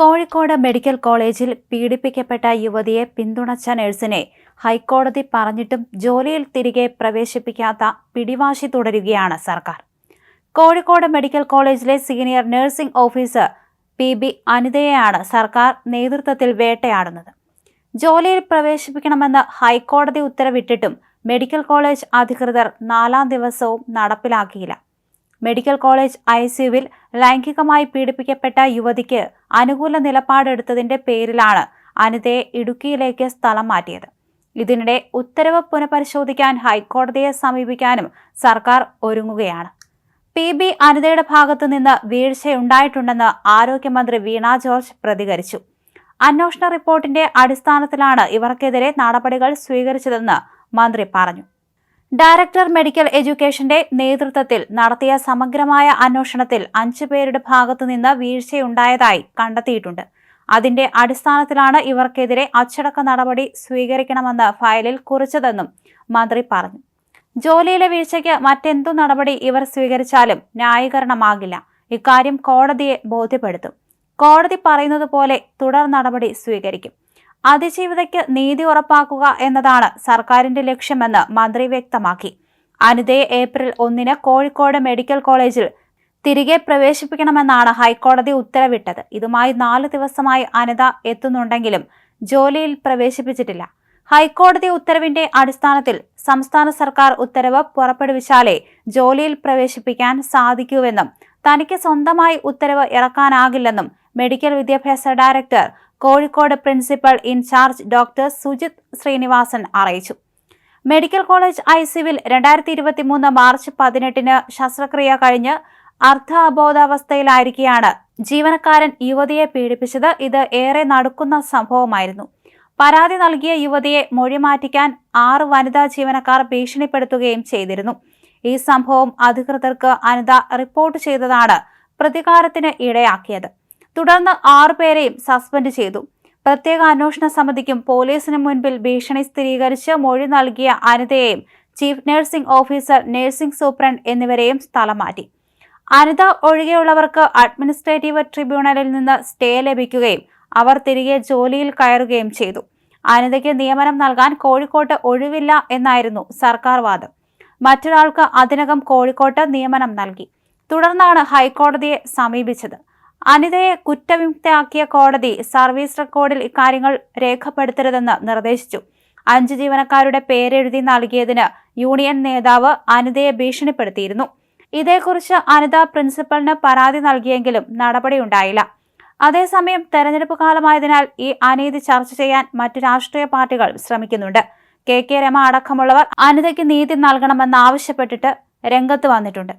Kozhikode medical കോളേജിൽ പീഡിപ്പിക്കപ്പെട്ട യുവതിയെ പിന്തുണച്ച നഴ്സിനെ ഹൈക്കോടതി പറഞ്ഞിട്ടും ജോലിയിൽ തിരികെ പ്രവേശിപ്പിക്കാത്ത പിടിവാശി തുടരുകയാണ് സർക്കാർ. കോഴിക്കോട് മെഡിക്കൽ കോളേജിലെ senior nursing officer P B അനിതയെയാണ് സർക്കാർ നേതൃത്വത്തിൽ വേട്ടയാടുന്നത്. ജോലിയിൽ പ്രവേശിപ്പിക്കണമെന്ന് ഹൈക്കോടതി ഉത്തരവിട്ടിട്ടും മെഡിക്കൽ കോളേജ് അധികൃതർ നാലാം ദിവസവും നടപ്പിലാക്കിയില്ല. മെഡിക്കൽ കോളേജ് ഐ സിയുവിൽ ലൈംഗികമായി പീഡിപ്പിക്കപ്പെട്ട യുവതിക്ക് അനുകൂല നിലപാടെടുത്തതിന്റെ പേരിലാണ് അനിതയെ ഇടുക്കിയിലേക്ക് സ്ഥലം മാറ്റിയത്. ഇതിനിടെ ഉത്തരവ് പുനഃപരിശോധിക്കാൻ ഹൈക്കോടതിയെ സമീപിക്കാനും സർക്കാർ ഒരുങ്ങുകയാണ്. പി. ബി. അനിതയുടെ ഭാഗത്തു നിന്ന് വീഴ്ചയുണ്ടായിട്ടുണ്ടെന്ന് ആരോഗ്യമന്ത്രി വീണ ജോർജ് പ്രതികരിച്ചു. അന്വേഷണ റിപ്പോർട്ടിന്റെ അടിസ്ഥാനത്തിലാണ് ഇവർക്കെതിരെ നടപടികൾ സ്വീകരിച്ചതെന്ന് മന്ത്രി പറഞ്ഞു. ഡയറക്ടർ മെഡിക്കൽ എഡ്യൂക്കേഷന്റെ നേതൃത്വത്തിൽ നടത്തിയ സമഗ്രമായ അന്വേഷണത്തിൽ അഞ്ചു പേരുടെ ഭാഗത്തുനിന്ന് വീഴ്ചയുണ്ടായതായി കണ്ടെത്തിയിട്ടുണ്ട്. അതിന്റെ അടിസ്ഥാനത്തിലാണ് ഇവർക്കെതിരെ അച്ചടക്ക നടപടി സ്വീകരിക്കണമെന്ന് ഫയലിൽ കുറിച്ചതെന്നും മന്ത്രി പറഞ്ഞു. ജോലിയിലെ വീഴ്ചയ്ക്ക് മറ്റെന്തു നടപടി ഇവർ സ്വീകരിച്ചാലും ന്യായീകരണമാകില്ല. ഇക്കാര്യം കോടതിയെ ബോധ്യപ്പെടുത്തും. കോടതി പറയുന്നത് പോലെ തുടർ നടപടി സ്വീകരിക്കും. അതിജീവിതയ്ക്ക് നീതി ഉറപ്പാക്കുക എന്നതാണ് സർക്കാരിന്റെ ലക്ഷ്യമെന്ന് മന്ത്രി വ്യക്തമാക്കി. അനിതയെ ഏപ്രിൽ ഒന്നിന് കോഴിക്കോട് മെഡിക്കൽ കോളേജിൽ തിരികെ പ്രവേശിപ്പിക്കണമെന്നാണ് ഹൈക്കോടതി ഉത്തരവിട്ടത്. ഇതുമായി നാല് ദിവസമായി അനിത എത്തുന്നുണ്ടെങ്കിലും ജോലിയിൽ പ്രവേശിപ്പിച്ചിട്ടില്ല. ഹൈക്കോടതി ഉത്തരവിന്റെ അടിസ്ഥാനത്തിൽ സംസ്ഥാന സർക്കാർ ഉത്തരവ് പുറപ്പെടുവിച്ചാലേ ജോലിയിൽ പ്രവേശിപ്പിക്കാൻ സാധിക്കൂവെന്നും തനിക്ക് സ്വന്തമായി ഉത്തരവ് ഇറക്കാനാകില്ലെന്നും മെഡിക്കൽ വിദ്യാഭ്യാസ director Kozhikode principal in-charge doctor Sujith Srinivasan അറിയിച്ചു. മെഡിക്കൽ കോളേജ് ഐ സിവിൽ രണ്ടായിരത്തി ഇരുപത്തി മൂന്ന് മാർച്ച് പതിനെട്ടിന് ശസ്ത്രക്രിയ കഴിഞ്ഞ് അർദ്ധ അബോധാവസ്ഥയിലായിരിക്കെയാണ് ജീവനക്കാരൻ യുവതിയെ പീഡിപ്പിച്ചത്. ഇത് ഏറെ നടക്കുന്ന സംഭവമായിരുന്നു. പരാതി നൽകിയ യുവതിയെ മൊഴി മാറ്റിക്കാൻ ആറ് വനിതാ ജീവനക്കാർ ഭീഷണിപ്പെടുത്തുകയും ചെയ്തിരുന്നു. ഈ സംഭവം അധികൃതർക്ക് അനിത റിപ്പോർട്ട് ചെയ്തതാണ് പ്രതികാരത്തിന് ഇടയാക്കിയത്. തുടർന്ന് ആറുപേരെയും സസ്പെൻഡ് ചെയ്തു. പ്രത്യേക അന്വേഷണ സമിതിക്കും പോലീസിന് മുൻപിൽ ഭീഷണി സ്ഥിരീകരിച്ച് മൊഴി നൽകിയ അനിതയെയും chief nursing officer nursing superintendent എന്നിവരെയും സ്ഥലം മാറ്റി. അനിത ഒഴികെയുള്ളവർക്ക് അഡ്മിനിസ്ട്രേറ്റീവ് ട്രിബ്യൂണലിൽ നിന്ന് സ്റ്റേ ലഭിക്കുകയും അവർ തിരികെ ജോലിയിൽ കയറുകയും ചെയ്തു. അനിതയ്ക്ക് നിയമനം നൽകാൻ കോഴിക്കോട്ട് ഒഴിവില്ല എന്നായിരുന്നു സർക്കാർ വാദം. മറ്റൊരാൾക്ക് അതിനകം കോഴിക്കോട്ട് നിയമനം നൽകി. തുടർന്നാണ് ഹൈക്കോടതിയെ സമീപിച്ചത്. അനിതയെ കുറ്റവിമുക്തയാക്കിയ കോടതി സർവീസ് റെക്കോർഡിൽ ഇക്കാര്യങ്ങൾ രേഖപ്പെടുത്തരുതെന്ന് നിർദ്ദേശിച്ചു. അഞ്ച് ജീവനക്കാരുടെ പേരെഴുതി നൽകിയതിന് യൂണിയൻ നേതാവ് അനിതയെ ഭീഷണിപ്പെടുത്തിയിരുന്നു. ഇതേക്കുറിച്ച് അനിത പ്രിൻസിപ്പലിന് പരാതി നൽകിയെങ്കിലും നടപടിയുണ്ടായില്ല. അതേസമയം തെരഞ്ഞെടുപ്പ് കാലമായതിനാൽ ഈ അനീതി ചർച്ച ചെയ്യാൻ മറ്റു രാഷ്ട്രീയ പാർട്ടികൾ ശ്രമിക്കുന്നുണ്ട്. കെ കെ രമ അടക്കമുള്ളവർ അനിതയ്ക്ക് നീതി നൽകണമെന്നാവശ്യപ്പെട്ടിട്ട് രംഗത്ത് വന്നിട്ടുണ്ട്.